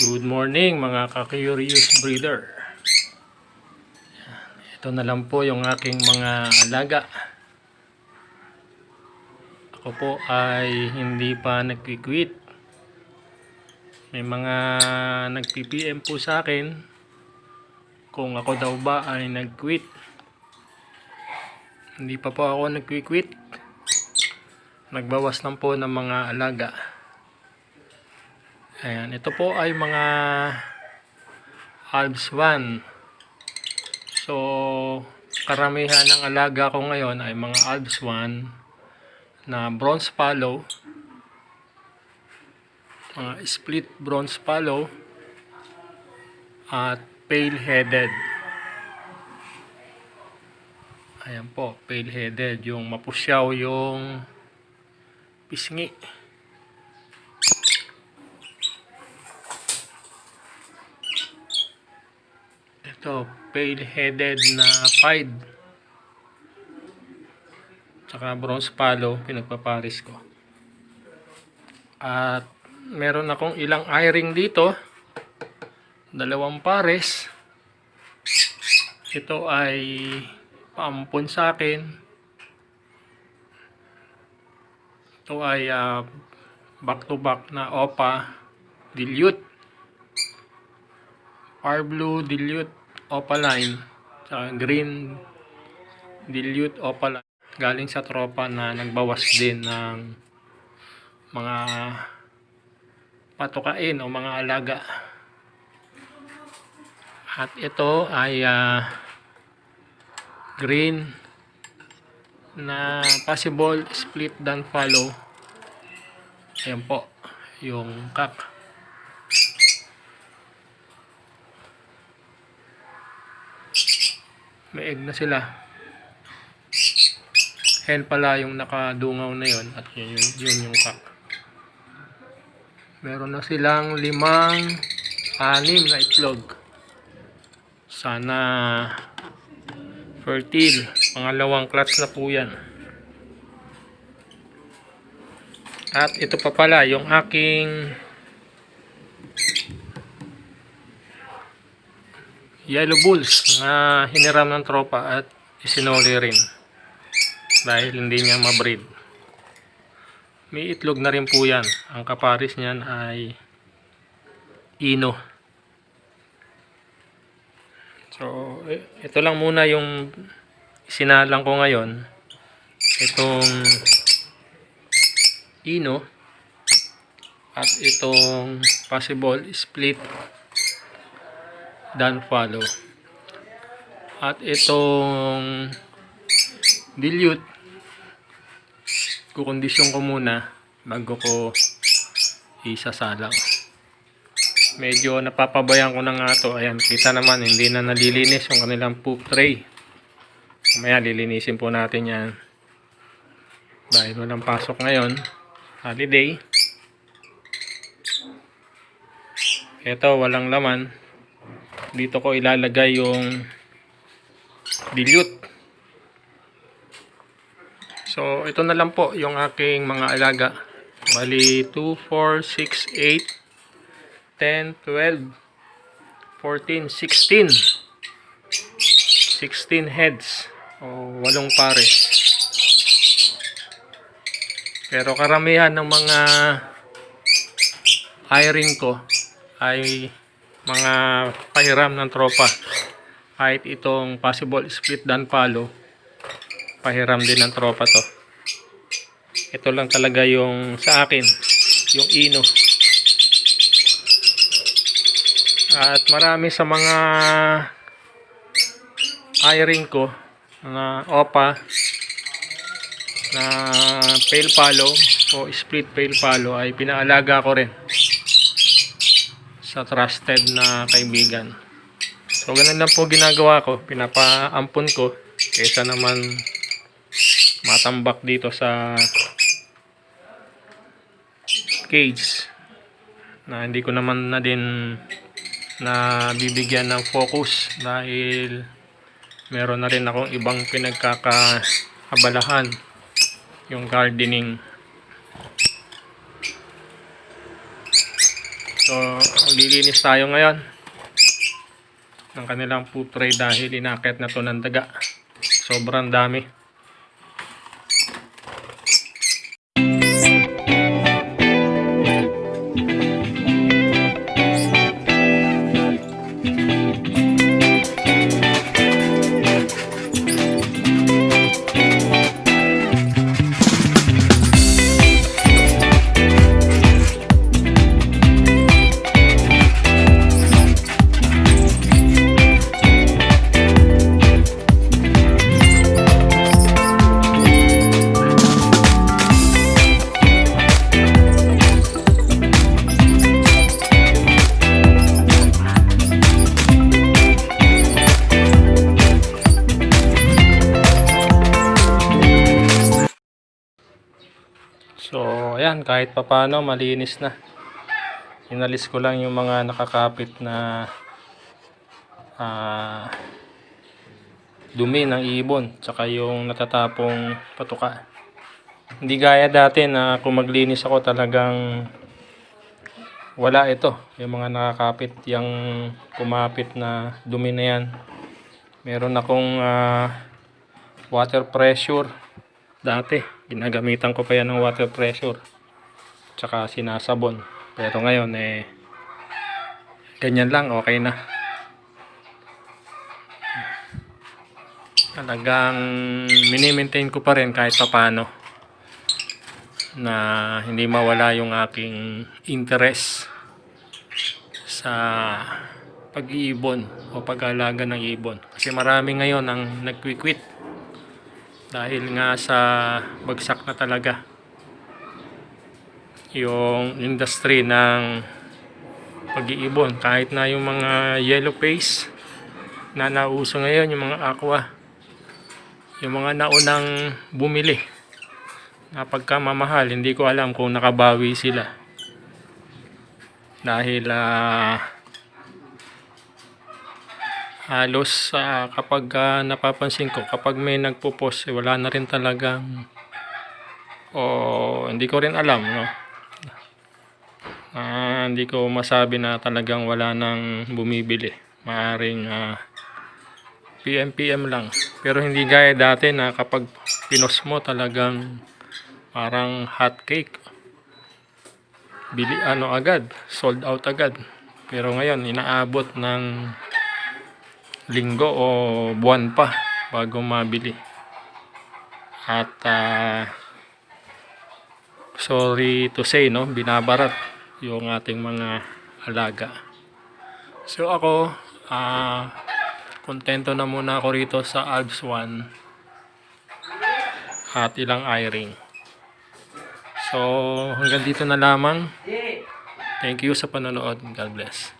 Good morning mga ka-curious breeder. Ito na lang po yung aking mga alaga. Ako po ay hindi pa nagkikwit. May mga nag-PPM po sa akin kung ako daw ba ay nag-quit. Hindi pa po ako nag-quit. Nagbawas lang po ng mga alaga. Ayan, ito po ay mga Alps 1. So, karamihan ng alaga ko ngayon ay mga Alps 1 na bronze follow, mga split bronze follow, at pale headed. Ayan po, pale headed, yung mapusyaw yung pisngi. Ito, pale-headed na pied. Tsaka bronze palo, pinagpaparis ko. At meron akong ilang eye-ring dito. Dalawang pares. Ito ay paampon sa akin. Ito ay ah, back-to-back na OPA dilute. R blue dilute opaline sa green dilute opaline. Galing sa tropa na nagbawas din ng mga patukain o mga alaga. At ito ay ah, green na possible split dan follow. Ayan po yung kak may egg na sila. Hen pala yung nakadungaw na yon at yun, yun, yun yung cock. Meron na silang limang anim na itlog. Sana fertile. Pangalawang clutch na po yan. At ito pa pala yung aking yellow bulls na hiniram ng tropa at isinuli rin dahil hindi niya mabreed. May itlog na rin po yan. Ang kaparis niyan ay ino. So eh, ito lang muna yung sinalang ko ngayon. Itong ino at itong possible split dan follow. At itong dilute kukondisyon ko muna bago ko isasalang. Medyo napapabayan ko na nga to. Ayan kita naman hindi na nalilinis yung kanilang poop tray. Kumaya lilinisin po natin yan. Dahil walang pasok ngayon. Holiday. Ito walang laman dito ko ilalagay yung dilute. So ito na lang po yung aking mga alaga. Bali 2, 4, 6, 8 10, 12 14, 16 16 heads. O walong pares pero karamihan ng mga hiring ko ay mga pahiram ng tropa. Kahit itong possible split dan palo pahiram din ng tropa to. Ito lang talaga yung sa akin yung ino. At marami sa mga hiring ko na opa na pale palo o split pale palo ay pinaalaga ko rin sa trusted na kaibigan. So, ganun lang po ginagawa ko. Pinapaampon ko kaysa naman matambak dito sa cage na hindi ko naman na din na bibigyan ng focus dahil meron na rin akong ibang pinagkakaabalahan yung gardening So So, lilinis tayo ngayon ng kanilang food dahil inakit na to ng daga. Sobrang dami. So, ayan, kahit papano malinis na. Inalis ko lang yung mga nakakapit na ah, dumi ng ibon, tsaka yung natatapong patuka. Hindi gaya dati na kung maglinis ako talagang wala ito. Yung mga nakakapit, yung kumapit na dumi na yan. Meron akong ah, water pressure dati. Ginagamitan ko pa yan ng water pressure. Tsaka sinasabon. Pero ngayon eh ganyan lang okay na. Talagang mini-maintain ko pa rin kahit papano na hindi mawala yung aking interest sa pag-iibon o pag-alaga ng ibon. Kasi marami ngayon ang nagquiquit dahil nga sa bagsak na talaga yung industry ng pag-iibon. Kahit na yung mga yellow face na nauso ngayon yung mga aqua yung mga naunang bumili na pagkamamahal hindi ko alam kung nakabawi sila. Dahil ah, halos ah, kapag ah, napapansin ko kapag may nagpo-post eh, wala na rin talagang o hindi ko rin alam no? Ah, hindi ko masabi na talagang wala nang bumibili. Maaring ah, PM PM lang. Pero hindi gaya dati na kapag pinos mo talagang parang hot cake. Bili ano agad sold out agad. Pero ngayon inaabot ng linggo o buwan pa bago mabili. At ah, sorry to say no binabarat yung ating mga alaga. So ako ah kontento na muna ako rito sa Alps 1 at ilang eye-ring so hanggang dito na lamang. Thank you sa panonood. God bless